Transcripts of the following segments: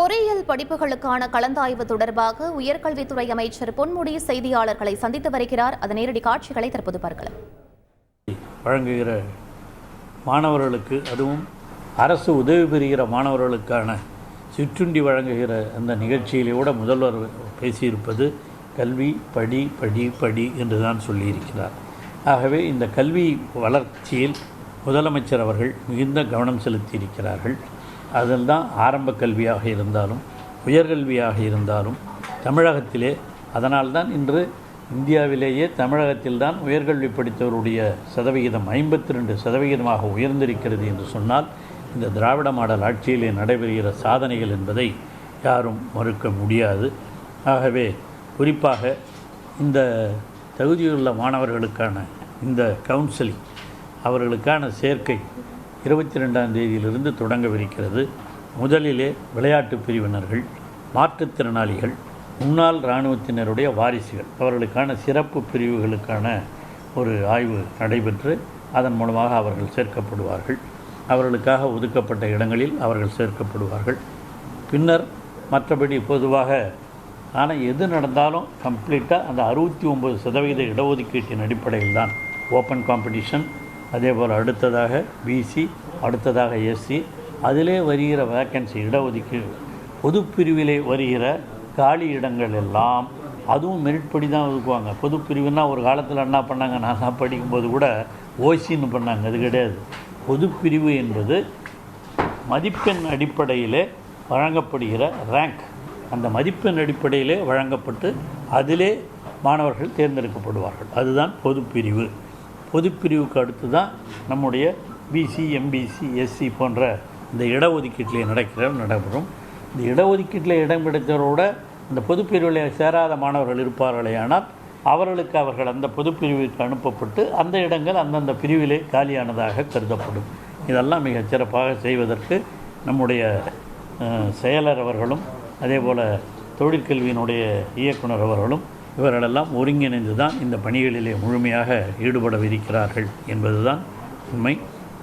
பொறியியல் படிப்புகளுக்கான கலந்தாய்வு தொடர்பாக உயர்கல்வித்துறை அமைச்சர் பொன்முடி செய்தியாளர்களை சந்தித்து வருகிறார். அதன் நேரடி காட்சிகளை தற்போது பார்க்கலாம். வழங்குகிற மாணவர்களுக்கு அதுவும் அரசு உதவி பெறுகிற மாணவர்களுக்கான சிற்றுண்டி வழங்குகிற அந்த நிகழ்ச்சியிலே கூட முதல்வர் பேசியிருப்பது கல்வி படி படி படி என்று தான் சொல்லியிருக்கிறார். ஆகவே இந்த கல்வி வளர்ச்சியில் முதலமைச்சர் அவர்கள் மிகுந்த கவனம் செலுத்தியிருக்கிறார்கள். அதில் தான் ஆரம்ப கல்வியாக இருந்தாலும் உயர்கல்வியாக இருந்தாலும் தமிழகத்திலே அதனால்தான் இன்று இந்தியாவிலேயே தமிழகத்தில்தான் உயர்கல்வி படித்தவருடைய சதவிகிதம் ஐம்பத்தி ரெண்டு சதவிகிதமாக உயர்ந்திருக்கிறது என்று சொன்னால் இந்த திராவிட மாடல் ஆட்சியிலே நடைபெறுகிற சாதனைகள் என்பதை யாரும் மறுக்க முடியாது. ஆகவே குறிப்பாக இந்த தகுதியுள்ள மாணவர்களுக்கான இந்த கவுன்சிலிங் அவர்களுக்கான சேர்க்கை இருபத்தி ரெண்டாம் தேதியிலிருந்து தொடங்கவிருக்கிறது. முதலிலே விளையாட்டு பிரிவினர்கள் மாற்றுத்திறனாளிகள் முன்னாள் இராணுவத்தினருடைய வாரிசுகள். அவர்களுக்கான சிறப்பு பிரிவுகளுக்கான ஒரு ஆய்வு நடைபெற்று அதன் மூலமாக அவர்கள் சேர்க்கப்படுவார்கள். அவர்களுக்காக ஒதுக்கப்பட்ட இடங்களில் அவர்கள் சேர்க்கப்படுவார்கள். பின்னர் மற்றபடி பொதுவாக ஆனால் எது நடந்தாலும் கம்ப்ளீட்டாக அந்த அறுபத்தி ஒம்பது சதவீத இடஒதுக்கீட்டின் அடிப்படையில் தான் ஓப்பன் காம்படிஷன் அதே போல் அடுத்ததாக பிசி அடுத்ததாக எஸ்சி அதிலே வருகிற வேக்கன்சி இடஒதுக்கீடு. பொதுப்பிரிவிலே வருகிற காலி இடங்கள் எல்லாம் அதுவும் மெரிட் படி தான் ஒதுக்குவாங்க. பொதுப்பிரிவுனா ஒரு காலத்தில் என்ன பண்ணாங்க? நான் தான் படிக்கும்போது கூட ஓசின்னு பண்ணாங்க. அது கிடையாது. பொதுப்பிரிவு என்பது மதிப்பெண் அடிப்படையிலே வழங்கப்படுகிற ரேங்க் அந்த மதிப்பெண் அடிப்படையிலே வழங்கப்பட்டு அதிலே மாணவர்கள் தேர்ந்தெடுக்கப்படுவார்கள். அதுதான் பொதுப்பிரிவு. பொதுப்பிரிவுக்கு அடுத்து தான் நம்முடைய பிசி எம்பிசி எஸ்சி போன்ற இந்த இடஒதுக்கீட்டிலே நடக்கிற நடைபெறும். இந்த இடஒதுக்கீட்டில் இடம் கிடைத்தவரோட இந்த பொதுப்பிரிவில் சேராத மாணவர்கள் இருப்பார்களே ஆனால் அவர்களுக்கு அவர்கள் அந்த பொதுப்பிரிவுக்கு அனுப்பப்பட்டு அந்த இடங்கள் அந்தந்த பிரிவிலே காலியானதாக கருதப்படும். இதெல்லாம் மிகச் சிறப்பாக செய்வதற்கு நம்முடைய செயலர் அவர்களும் அதே போல் தொழிற்கல்வியினுடைய இயக்குனர் அவர்களும் இவர்களெல்லாம் ஒருங்கிணைந்து தான் இந்த பணிகளிலே முழுமையாக ஈடுபடவிருக்கிறார்கள் என்பதுதான் உண்மை.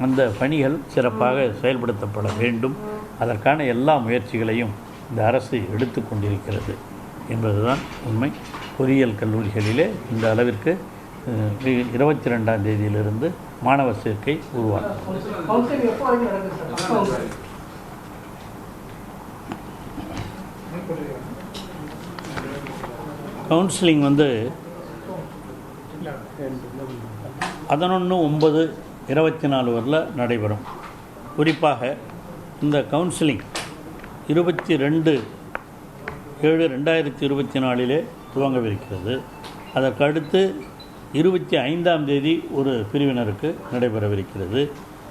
அந்த பணிகள் சிறப்பாக செயல்படுத்தப்பட வேண்டும். அதற்கான எல்லா முயற்சிகளையும் இந்த அரசு எடுத்து கொண்டிருக்கிறது என்பதுதான் உண்மை. பொறியியல் கல்லூரிகளிலே இந்த அளவிற்கு இருபத்தி ரெண்டாம் தேதியிலிருந்து மாணவர் சேர்க்கை உருவாகும். கவுன்சிலிங் வந்து பதினொன்று ஒன்பது இருபத்தி நாலு வரல நடைபெறும். குறிப்பாக இந்த கவுன்சிலிங் இருபத்தி ரெண்டு ஏழு ரெண்டாயிரத்தி இருபத்தி நாலிலே துவங்கவிருக்கிறது. அதற்கடுத்து இருபத்தி ஐந்தாம் தேதி ஒரு பிரிவினருக்கு நடைபெறவிருக்கிறது.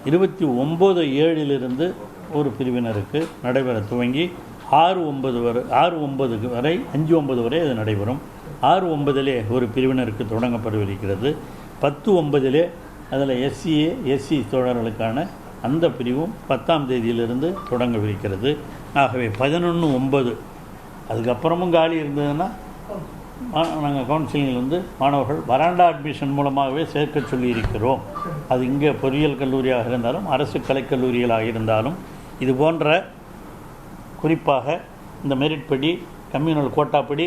இருபத்தி ஒம்பது ஏழிலிருந்து ஒரு பிரிவினருக்கு நடைபெற துவங்கி ஆறு ஒன்பது வரை ஆறு ஒன்பதுக்கு வரை அஞ்சு ஒன்பது வரை அது நடைபெறும். ஆறு ஒன்பதிலே ஒரு பிரிவினருக்கு தொடங்கப்படவிருக்கிறது. பத்து ஒன்பதிலே அதில் எஸ்சிஏ எஸ்சி தோழர்களுக்கான அந்த பிரிவும் பத்தாம் தேதியிலிருந்து தொடங்கவிருக்கிறது. ஆகவே பதினொன்று ஒன்பது அதுக்கப்புறமும் காலி இருந்ததுன்னா நாங்கள் கவுன்சிலிங்கில் வந்து மாணவர்கள் வராண்டா அட்மிஷன் மூலமாகவே சேர்க்க சொல்லியிருக்கிறோம். அது இங்கே பொறியியல் கல்லூரியாக இருந்தாலும் அரசு கலைக்கல்லூரிகளாக இருந்தாலும் இது போன்ற குறிப்பாக இந்த மெரிட் படி கம்யூனல் கோட்டாப்படி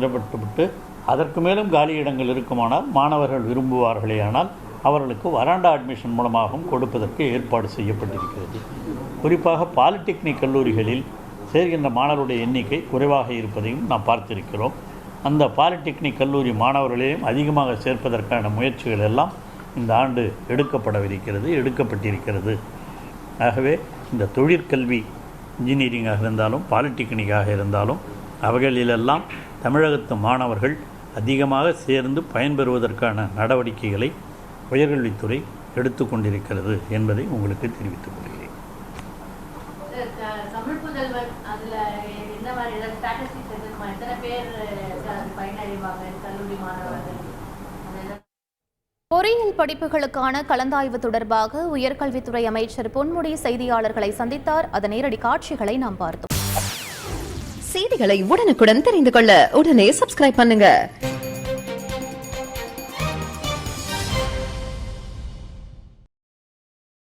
நிரப்பட்டுவிட்டு அதற்கு மேலும் காலி இடங்கள் இருக்குமானால் மாணவர்கள் விரும்புவார்களேயானால் அவர்களுக்கு வராண்டா அட்மிஷன் மூலமாகவும் கொடுப்பதற்கு ஏற்பாடு செய்யப்பட்டிருக்கிறது. குறிப்பாக பாலிடெக்னிக் கல்லூரிகளில் சேர்கின்ற மாணவருடைய எண்ணிக்கை குறைவாக இருப்பதையும் நாம் பார்த்திருக்கிறோம். அந்த பாலிடெக்னிக் கல்லூரி மாணவர்களையும் அதிகமாக சேர்ப்பதற்கான முயற்சிகள் எல்லாம் இந்த ஆண்டு எடுக்கப்படவிருக்கிறது எடுக்கப்பட்டிருக்கிறது. ஆகவே இந்த தொழிற்கல்வி இன்ஜினியரிங்காக இருந்தாலும் பாலிடெக்னிக்காக இருந்தாலும் அவைகளிலெல்லாம் தமிழகத்து மாணவர்கள் அதிகமாக சேர்ந்து பயன்பெறுவதற்கான நடவடிக்கைகளை உயர்கல்வித்துறை எடுத்துக்கொண்டிருக்கிறது என்பதை உங்களுக்கு தெரிவித்துக் கொள்கிறேன். என்ன மாதிரி ஸ்டாட்டிஸ்டிக்ஸ் எத்தனை பேர் பயனடைவாங்க? கல்லூரி மாணவர்கள்? பொறியியல் படிப்புகளுக்கான கலந்தாய்வு தொடர்பாக உயர்கல்வித்துறை அமைச்சர் பொன்முடி செய்தியாளர்களை சந்தித்தார். அதன் நேரடி காட்சிகளை நாம் பார்த்தோம். செய்திகளை உடனுக்குடன் தெரிந்து கொள்ள உடனே சப்ஸ்கிரைப் பண்ணுங்க.